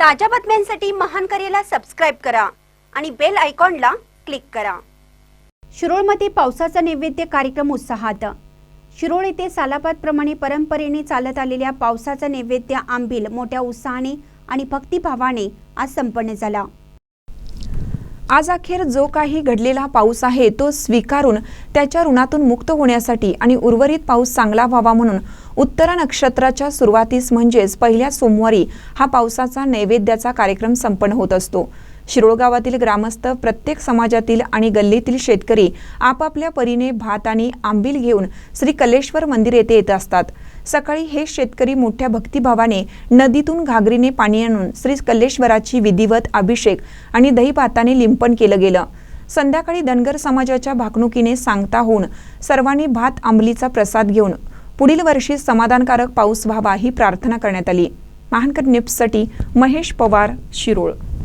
ताज्या बातम्यांसाठी महान करेला सबस्क्राईब करा आणि बेल आयकॉनला क्लिक करा. शिरोळमध्ये पावसाचा नैवेद्य कार्यक्रम उत्साहात. शिरोळ येथे सालाबादप्रमाणे परंपरेने चालत आलेल्या पावसाचा नैवेद्य आंबील मोठ्या उत्साहाने आणि भक्तिभावाने आज संपन्न झाला. आज अखेर जो काही घडलेला पाऊस आहे तो स्वीकारून त्याच्या ऋणातून मुक्त होण्यासाठी आणि उर्वरित पाऊस चांगला व्हावा म्हणून उत्तरा नक्षत्राच्या सुरुवातीस म्हणजेच पहिल्या सोमवारी हा पावसाचा नैवेद्याचा कार्यक्रम संपन्न होत असतो. शिरोळ गावातील ग्रामस्थ प्रत्येक समाजातील आणि गल्लीतील शेतकरी आपापल्या परीने भात आणि आंबील घेऊन श्री कलेश्वर मंदिर येथे येत असतात. सकाळी हे शेतकरी मोठ्या भक्तिभावाने नदीतून घागरीने पाणी आणून श्री कल्लेश्वराची विधिवत अभिषेक आणि दहीभाताने लिंपण केलं गेलं. संध्याकाळी धनगर समाजाच्या भाकणुकीने सांगता होऊन सर्वांनी भात आंबलीचा प्रसाद घेऊन पुढील वर्षी समाधानकारक पाऊस व्हावा ही प्रार्थना करण्यात आली. महानकर निप्ससाठी महेश पवार शिरोळ.